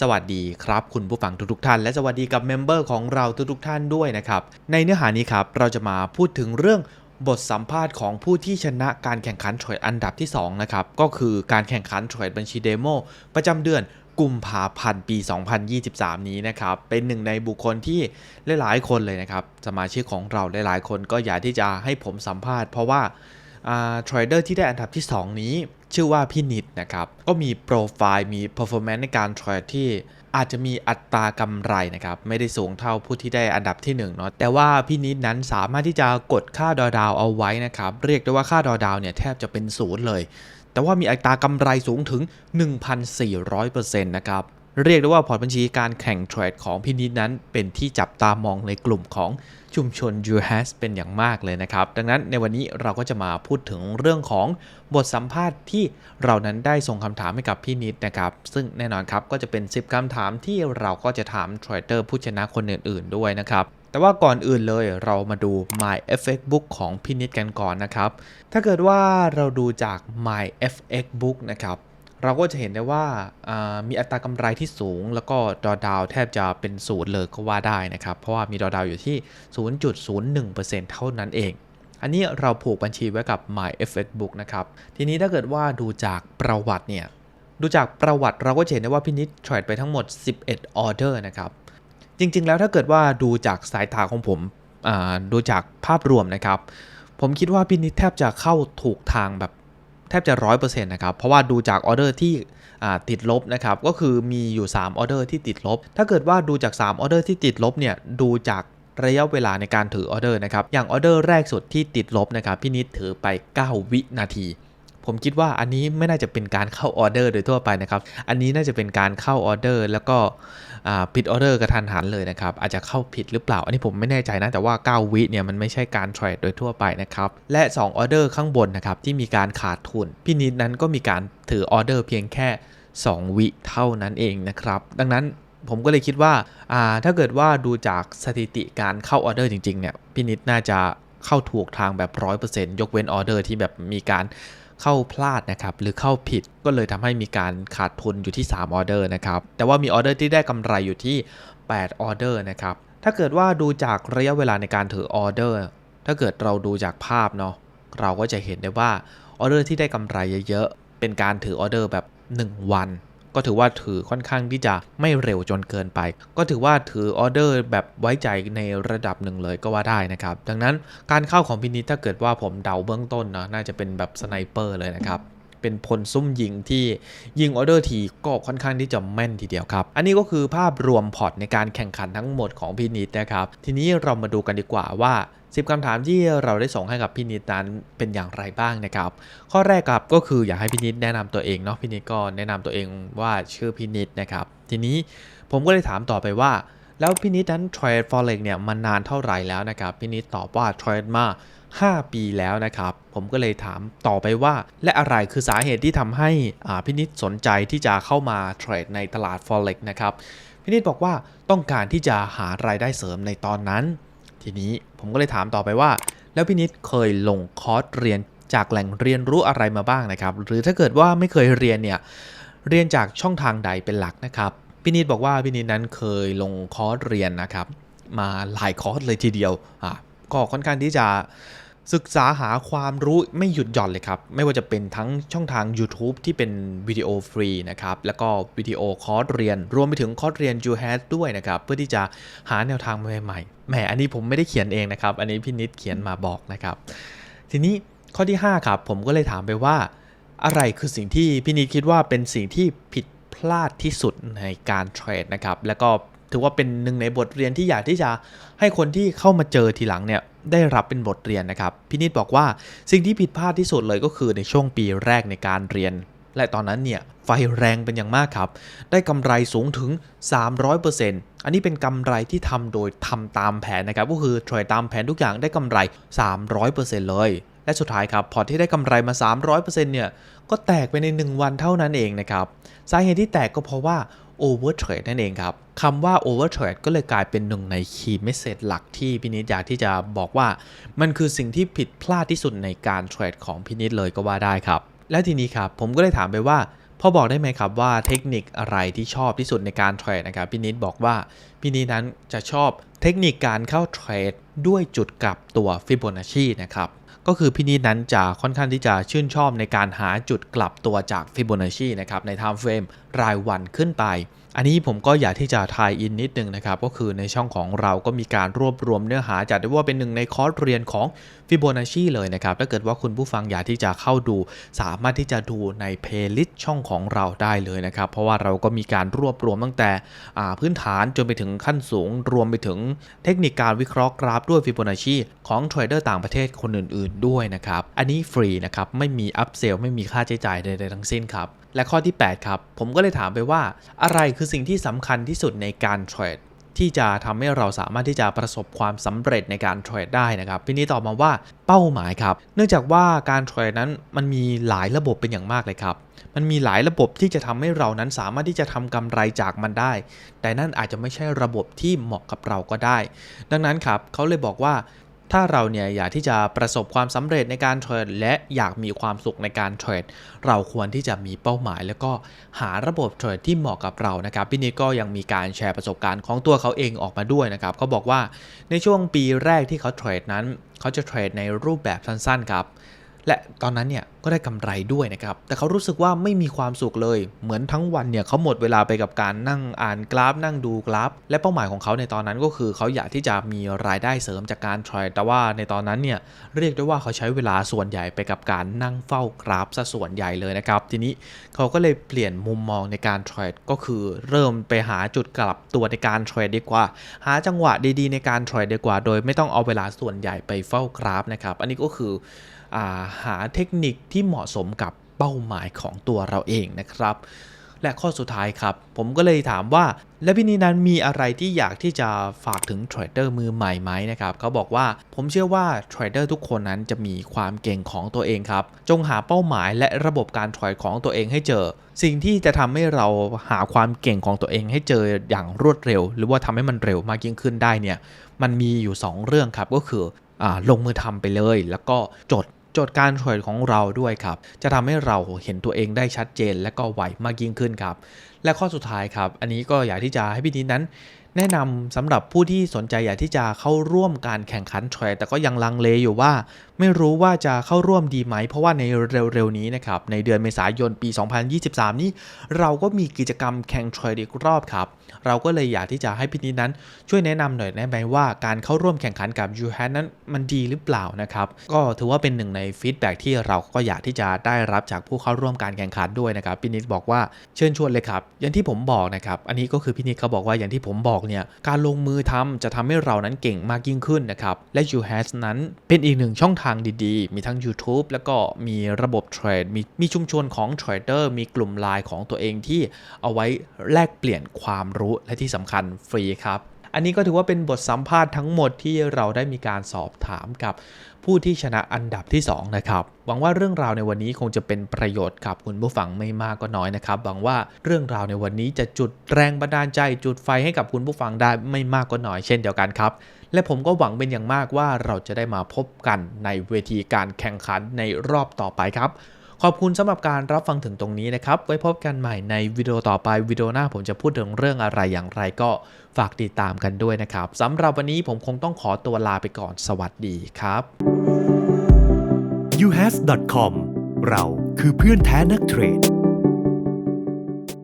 สวัสดีครับ คุณผู้ฟังทุกๆท่าน และสวัสดีกับเมมเบอร์ของเราทุกๆท่านด้วยนะครับ ในเนื้อหานี้ครับ เราจะมาพูดถึงเรื่องบทสัมภาษณ์ของผู้ที่ชนะการแข่งขันเทรดอันดับที่ 2 นะครับ ก็คือการแข่งขันเทรดบัญชีเดโมประจำเดือนกุมภาพันธ์ปี 2023 นี้นะครับ เป็นหนึ่งในบุคคลที่หลายๆคนเลยนะครับ สมาชิกของเราหลายๆคนก็อยากที่จะให้ผมสัมภาษณ์ เพราะว่า เทรดเดอร์ที่ได้อันดับที่ 2 นี้ ชื่อว่าพี่นิดนะครับ ก็มีโปรไฟล์มี performance ในการเทรดที่อาจจะมีอัตรากำไรนะครับ ไม่ได้สูงเท่าผู้ที่ได้อันดับที่1เนาะแต่ว่าพี่นิดนั้นสามารถที่จะกดค่าดอดาวเอาไว้นะครับ เรียกได้ว่าค่าดอดาวเนี่ยแทบจะเป็นศูนย์เลย แต่ว่ามีอัตรากำไรสูงถึง 1,400%นะครับ เรียกได้ว่าพอร์ตบัญชีการแข่งเทรดของพี่นิดนั้น เป็นที่จับตามองในกลุ่มของชุมชน u h a s เป็นอย่างมากเลยนะครับ ดังนั้นในวันนี้เราก็จะมาพูดถึงเรื่องของบทสัมภาษณ์ที่เรานั้นได้ส่งคำถามให้กับพี่นิดนะครับ ซึ่งแน่นอนครับก็จะเป็น 10คำถามที่เราก็จะถามเทรดเดอร์ผู้ชนะคนอื่น ๆ ด้วยนะครับแต่ว่าก่อนอื่นเลยเรามาดู My FX Book ของพี่นิดกันก่อนนะครับ ถ้าเกิดว่าเราดูจาก My FX Book นะครับ เราก็จะเห็นได้ว่ามีอัตรากำไรที่สูง แล้วก็ดอดาวแทบจะเป็นศูนย์เลยก็ว่าได้นะครับ เพราะว่ามีดอดาวอยู่ที่ 0.01%เท่านั้นเอง อันนี้เราผูกบัญชีไว้กับ My FX Book นะครับ ทีนี้ถ้าเกิดว่าดูจากประวัติเนี่ย ดูจากประวัติเราก็จะเห็นได้ว่าพินิจเทรดไปทั้งหมด 11ออเดอร์นะครับ จริงๆ แล้วถ้าเกิดว่าดูจากสายตาของผมดูจากภาพรวมนะครับ ผมคิดว่าพินิจแทบจะเข้าถูกทางแบบ แทบจะร้อยเปอร์เซ็นต์นะครับ เพราะว่าดูจากออเดอร์ที่ติดลบนะครับ ก็คือมีอยู่3ออเดอร์ที่ติดลบ ถ้าเกิดว่าดูจาก3ออเดอร์ที่ติดลบเนี่ย ดูจากระยะเวลาในการถือออเดอร์นะครับ อย่างออเดอร์แรกสุดที่ติดลบนะครับ พี่นิดถือไป 9 วินาที ผมคิดว่าอันนี้ไม่น่าจะเป็นการเข้าออเดอร์โดยทั่วไปนะครับ อันนี้น่าจะเป็นการเข้าออเดอร์ แล้วก็ผิดออเดอร์กระทันหันเลยนะครับ อาจจะเข้าผิดหรือเปล่า อันนี้ผมไม่แน่ใจนะ แต่ว่า 9 วิเนี่ยมันไม่ใช่การเทรดโดยทั่วไปนะครับ และ 2 ออเดอร์ข้างบนนะครับที่มีการขาดทุน พี่นิดนั้นก็มีการถือออเดอร์เพียงแค่ 2 วิเท่านั้นเองนะครับ ดังนั้นผมก็เลยคิดว่าถ้าเกิดว่าดูจากสถิติการเข้าออเดอร์จริงๆเนี่ยพี่นิดน่าจะเข้าถูกทางแบบ 100%ยกเว้นออเดอร์ที่แบบมีการ เข้าพลาดนะครับหรือเข้าผิดก็เลยทำให้มีการขาดทุนอยู่ที่3ออเดอร์นะครับแต่ว่ามีออเดอร์ที่ได้กำไรอยู่ที่8ออเดอร์นะครับถ้าเกิดว่าดูจากระยะเวลาในการถือออเดอร์ถ้าเกิดเราดูจากภาพเนาะเราก็จะเห็นได้ว่าออเดอร์ที่ได้กำไรเยอะๆเป็นการถือออเดอร์แบบ 1 วัน ก็ถือว่าถือค่อนข้างที่จะไม่เร็วจนเกินไป ก็ถือว่าถือออเดอร์แบบไว้ใจในระดับหนึ่งเลยก็ว่าได้นะครับ ดังนั้นการเข้าของพินิจถ้าเกิดว่าผมเดาเบื้องต้นนะน่าจะเป็นแบบสไนเปอร์เลยนะครับ เป็นพลซุ่มยิงที่ยิงออเดอร์ทีก็ค่อนข้างที่จะแม่นทีเดียวครับ อันนี้ก็คือภาพรวมพอร์ตในการแข่งขันทั้งหมดของพินิจนะครับ ทีนี้เรามาดูกันดีกว่าว่า10คำถามที่เราได้ส่งให้กับพี่นิดนั้นเป็นอย่างไรบ้างนะครับ ข้อแรกครับก็คืออยากให้พี่นิดแนะนำตัวเองเนาะพี่นิดก็แนะนำตัวเองว่าชื่อพี่นิดนะครับ ทีนี้ผมก็เลยถามต่อไปว่า แล้วพี่นิดนั้นเทรดฟอเร็กเนี่ยมานานเท่าไหร่แล้วนะครับพี่นิดตอบว่าเทรดมา 5 ปีแล้วนะครับ ผมก็เลยถามต่อไปว่า และอะไรคือสาเหตุที่ทำให้พี่นิดสนใจที่จะเข้ามาเทรดในตลาด Forex นะครับพี่นิดบอกว่าต้องการที่จะหารายได้เสริมในตอนนั้น ทีนี้ผมก็เลยถามต่อไปว่า แล้วพี่นิดเคยลงคอร์สเรียนจากแหล่งเรียนรู้อะไรมาบ้างนะครับ หรือถ้าเกิดว่าไม่เคยเรียนเนี่ยเรียนจากช่องทางใดเป็นหลักนะครับพี่นิดบอกว่าพี่นิดนั้นเคยลงคอร์สเรียนนะครับ มาหลายคอร์สเลยทีเดียวอะ ก็ค่อนข้างที่จะศึกษาหาความรู้ไม่หยุดหย่อนเลยครับ ไม่ว่าจะเป็นทั้งช่องทาง YouTube ที่เป็นวิดีโอฟรีนะครับ แล้วก็วิดีโอคอร์สเรียน รวมไปถึงคอร์สเรียน u h a s ด้วยนะครับ เพื่อที่จะหาแนวทางใหม่ๆแหมอันนี้ผมไม่ได้เขียนเองนะครับ อันนี้พี่นิดเขียนมาบอกนะครับ ทีนี้ข้อที่ 5 ครับ ผมก็เลยถามไปว่า อะไรคือสิ่งที่พี่นิดคิดว่าเป็นสิ่งที่ผิดพลาดที่สุดในการเทรดนะครับ แล้วก็ ถือว่าเป็นหนึ่งในบทเรียนที่อยากที่จะให้คนที่เข้ามาเจอทีหลังเนี่ยได้รับเป็นบทเรียนนะครับพินิดบอกว่าสิ่งที่ผิดพลาดที่สุดเลยก็คือในช่วงปีแรกในการเรียน และตอนนั้นเนี่ยไฟแรงเป็นอย่างมากครับ ได้กำไรสูงถึง 300%อันนี้เป็นกำไรที่ทำโดยทำตามแผนนะครับ ก็คือเทรดตามแผนทุกอย่างได้กำไร 300%เลยและสุดท้ายครับพอที่ได้กำไรมา 300%เนี่ยก็แตกไปใน 1 วันเท่านั้นเองนะครับสาเหตุที่แตกก็เพราะว่า overtrade นั่นเองครับคำว่า overtrade ก็เลยกลายเป็นหนึ่งใน key message หลักที่พินิจอยากที่จะบอกว่า มันคือสิ่งที่ผิดพลาดที่สุดในการเทรดของพินิจเลยก็ว่าได้ครับ และทีนี้ครับผมก็เลยถามไปว่า พอบอกได้ไหมครับว่าเทคนิคอะไรที่ชอบที่สุดในการเทรดนะครับพี่นิดบอกว่าพี่นิดนั้นจะชอบเทคนิคการเข้าเทรดด้วยจุดกลับตัวฟิโบนัชชีนะครับก็คือพี่นิดนั้นจะค่อนข้างที่จะชื่นชอบในการหาจุดกลับตัวจากฟิโบนัชชีนะครับในไทม์เฟรมรายวันขึ้นไป อันนี้ผมก็อยากที่จะทายอินนิดนึงนะครับ ก็คือในช่องของเราก็มีการรวบรวมเนื้อหาจัดได้ว่าเป็นหนึ่งในคอร์สเรียนของฟิโบนัชชีเลยนะครับ ถ้าเกิดว่าคุณผู้ฟังอยากที่จะเข้าดู สามารถที่จะดูในเพลย์ลิสต์ช่องของเราได้เลยนะครับ เพราะว่าเราก็มีการรวบรวมตั้งแต่พื้นฐานจนไปถึงขั้นสูง รวมไปถึงเทคนิคการวิเคราะห์กราฟด้วยฟิโบนัชชีของเทรดเดอร์ต่างประเทศคนอื่น ๆ ด้วยนะครับ อันนี้ฟรีนะครับ ไม่มีอัพเซลไม่มีค่าใช้จ่ายใดๆทั้งสิ้นครับ และข้อที่ 8 ครับ ผมก็เลยถามไปว่า อะไรคือสิ่งที่สำคัญที่สุดในการเทรดที่จะทำให้เราสามารถที่จะประสบความสำเร็จในการเทรดได้นะครับพี่นี้ตอบมาว่าเป้าหมายครับ เนื่องจากว่าการเทรดนั้นมันมีหลายระบบเป็นอย่างมากเลยครับ มันมีหลายระบบที่จะทำให้เรานั้นสามารถที่จะทำกำไรจากมันได้ แต่นั่นอาจจะไม่ใช่ระบบที่เหมาะกับเราก็ได้ ดังนั้นครับเขาเลยบอกว่า ถ้าเราเนี่ยอยากที่จะประสบความสำเร็จในการเทรดและอยากมีความสุขในการเทรดเราควรที่จะมีเป้าหมาย แล้วก็หาระบบเทรดที่เหมาะกับเรานะครับพี่นิดก็ยังมีการแชร์ประสบการณ์ของตัวเขาเองออกมาด้วยนะครับเขาบอกว่าในช่วงปีแรกที่เขาเทรดนั้น เขาจะเทรดในรูปแบบสั้นๆครับและตอนนั้นเนี่ยก็ได้กำไรด้วยนะครับ แต่เขารู้สึกว่าไม่มีความสุขเลย เหมือนทั้งวันเนี่ยเขาหมดเวลาไปกับการนั่งอ่านกราฟนั่งดูกราฟ และเป้าหมายของเขาในตอนนั้นก็คือเขาอยากที่จะมีรายได้เสริมจากการเทรด แต่ว่าในตอนนั้นเนี่ยเรียกได้ว่าเขาใช้เวลาส่วนใหญ่ไปกับการนั่งเฝ้ากราฟซะส่วนใหญ่เลยนะครับ ทีนี้เขาก็เลยเปลี่ยนมุมมองในการเทรดก็คือเริ่มไปหาจุดกลับตัวในการเทรดดีกว่า หาจังหวะดีๆ ในการเทรดดีกว่า โดยไม่ต้องเอาเวลาส่วนใหญ่ไปเฝ้ากราฟนะครับ อันนี้ก็คืออาหาเทคนิคที่เหมาะสมกับเป้าหมายของตัวเราเองนะครับ และข้อสุดท้ายครับ ผมก็เลยถามว่า และพี่นีนั้นมีอะไรที่อยากที่จะฝากถึงเทรดเดอร์มือใหม่ไหมนะครับเขาบอกว่าผมเชื่อว่าเทรดเดอร์ทุกคนนั้นจะมีความเก่งของตัวเองครับ จงหาเป้าหมายและระบบการเทรดของตัวเองให้เจอ สิ่งที่จะทำให้เราหาความเก่งของตัวเองให้เจออย่างรวดเร็ว หรือว่าทำให้มันเร็วมากยิ่งขึ้นได้เนี่ยมันมีอยู่ 2 เรื่องครับก็คืออลงมือทำไปเลย แล้วก็จด จทย์การเทรดของเราด้วยครับ จะทำให้เราเห็นตัวเองได้ชัดเจน และก็ไวมากยิ่งขึ้นครับ และข้อสุดท้ายครับ อันนี้ก็อยากที่จะให้พี่นิดนั้นแนะนำสำหรับผู้ที่สนใจอยากที่จะเข้าร่วมการแข่งขันเทรดแต่ก็ยังลังเลอยู่ว่า ไม่รู้ว่าจะเข้าร่วมดีไหม เพราะว่าในเร็วๆนี้นะครับในเดือนเมษายนปี 2023 นี้เราก็มีกิจกรรมแข่งเทรดอีกรอบครับ เราก็เลยอยากที่จะให้พี่นิดนั้น ช่วยแนะนำหน่อยได้ไหมว่าการเข้าร่วมแข่งขันกับ u h a n นั้นมันดีหรือเปล่านะครับก็ถือว่าเป็นหนึ่งในฟีดแบ็ที่เราก็อยากที่จะได้รับจากผู้เข้าร่วมการแข่งขันด้วยนะครับพี่นิดบอกว่าเชิญชวนเลยครับอย่างที่ผมบอกนะครับอันนี้ก็คือพี่นิดเขาบอกว่าอย่างที่ผมบอกเนี่ยการลงมือทำจะทำให้เรานั้นเก่งมากยิ่งขึ้นนะครับ และ u h a s นั้นเป็นอีกหนึ่งช่องทางดีๆ มีทั้ง YouTube แล้วก็มีระบบเทรดมีมีชุมชนของเทรดเดอร์มีกลุ่มไลน์ของตัวเองที่เอาไว้แลกเปลี่ยนความรู้และที่สำคัญฟรีครับ อันนี้ก็ถือว่าเป็นบทสัมภาษณ์ทั้งหมดที่เราได้มีการสอบถามกับผู้ที่ชนะอันดับที่ 2 นะครับ หวังว่าเรื่องราวในวันนี้คงจะเป็นประโยชน์กับคุณผู้ฟังไม่มากก็น้อยนะครับ หวังว่าเรื่องราวในวันนี้จะจุดแรงบันดาลใจจุดไฟให้กับคุณผู้ฟังได้ไม่มากก็น้อยเช่นเดียวกันครับ และผมก็หวังเป็นอย่างมากว่าเราจะได้มาพบกันในเวทีการแข่งขันในรอบต่อไปครับ ขอบคุณสำหรับการรับฟังถึงตรงนี้นะครับ ไว้พบกันใหม่ในวิดีโอต่อไปวิดีโอหน้าผมจะพูดถึงเรื่องอะไรอย่างไรก็ฝากติดตามกันด้วยนะครับสำหรับวันนี้ผมคงต้องขอตัวลาไปก่อนสวัสดีครับ uhas.com เราคือเพื่อนแท้นักเทรด